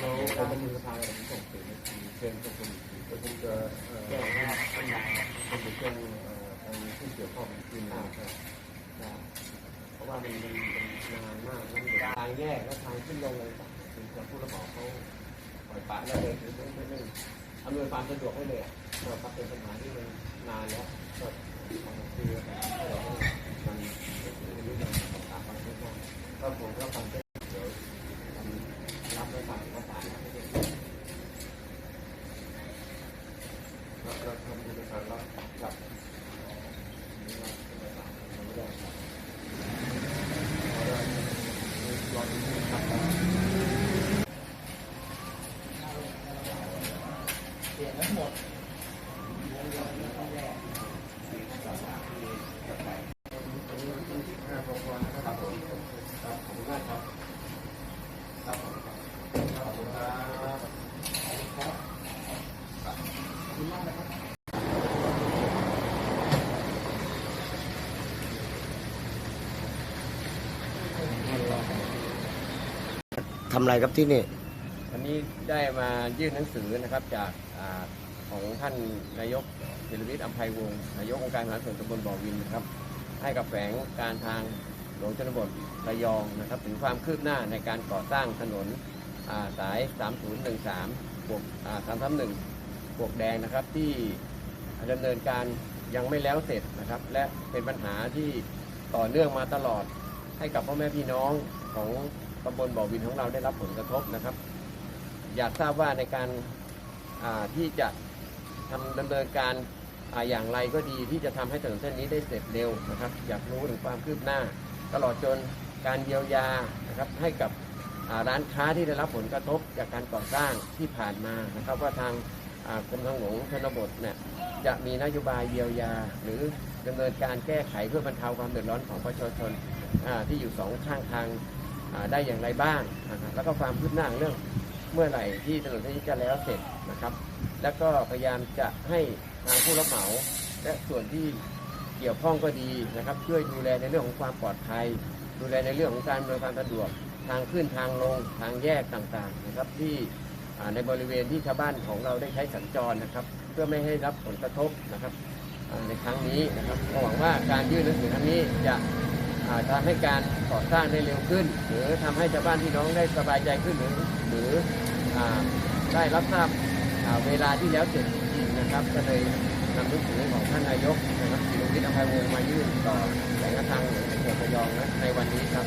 ผมเป็นสภาผมส่งเสื่อในทีเชิญส่งคุณก็คงจะเอ่อแจ้งให้ท่านนายผมจะแจ้งเอ่อทางผู้เกี่ยวข้องทีมงานครับนะเพราะว่ามันมันมันนานมากแล้วมันทางแยกและทางขึ้นลงอะไรต่างๆคือจะผู้รับเหมาเขาปล่อยปละแล้วเลยคือไม่ไม่ไม่อำนวยความสะดวกให้เลยอะก็ครับเป็นปัญหาที่มันนานแล้วก็คือเรามันไม่ถึงอายุมันต้องตามความคืบหน้าก็ผมก็ฟัง เปลี่ยนทั้งหมด ห้าตัวนะครับผมครับขอบคุณมากครับครับผมครับขอบคุณครับ ทำอะไรครับที่นี่ วันนี้ได้มายื่นหนังสือนะครับจากอาของท่านนายกเดลวิทย์อัมภัยวงศ์นายกองค์การมหาส่วนตำบลบ่อวินนะครับ ให้กับแฝงการทางหลวงชนบทระยองนะครับถึงความคืบหน้าในการก่อสร้างถนนอ่าสาย 3013บวกอ่า331บวกแดงนะครับที่ดำเนินการยังไม่แล้วเสร็จนะครับ และเป็นปัญหาที่ต่อเนื่องมาตลอดให้กับพ่อแม่พี่น้องของ ตำบลบ่อวินของเราได้รับผลกระทบนะครับ อยากทราบว่าในการาที่จะทำดำเนินการอาอย่างไรก็ดีที่จะทำให้ถนนเส้นนี้ได้เสร็จเร็วนะครับ อยากรู้ถึงความคืบหน้า ตลอดจนการเยียวยานะครับให้กับร้านค้าที่ได้รับผลกระทบจากการก่อสร้างที่ผ่านมานะครับ ว่าทางกรมทางหลวงชนบทเนี่ยจะมีนโยบายเยียวยา หรือดำเนินการแก้ไขเพื่อบรรเทาความเดือดร้อนของประชาชนที่อยู่สองข้างทาง ได้อย่างไรบ้าง แล้วก็ความคืบหน้าเรื่องเมื่อไหร่ที่ถนนเส้นนี้จะแล้วเสร็จนะครับ แล้วก็พยายามจะให้ทางผู้รับเหมา และส่วนที่เกี่ยวข้องก็ดีนะครับช่วยดูแลในเรื่องของความปลอดภัย ดูแลในเรื่องของการอำนวยความสะดวกทางขึ้นทางลงทางแยกต่างๆนะครับที่ในบริเวณที่ชาวบ้านของเราได้ใช้สัญจรนะครับ เพื่อไม่ให้รับผลกระทบนะครับในครั้งนี้นะครับก็หวังว่าการยื่นหนังสือครั้งนี้จะ ทำให้การก่อสร้างได้เร็วขึ้น หรือทำให้ชาวบ้านพี่น้องได้สบายใจขึ้นหรือหรือได้รับทราบเวลาที่แล้วเสร็จจริงนะครับ ก็เลยนำหนังสือของท่านนายกนะครับสิริวิทย์อภัยวงศ์มายื่นต่อแหล่งทางหลวงจังหวัดระยองนะในวันนี้ครับ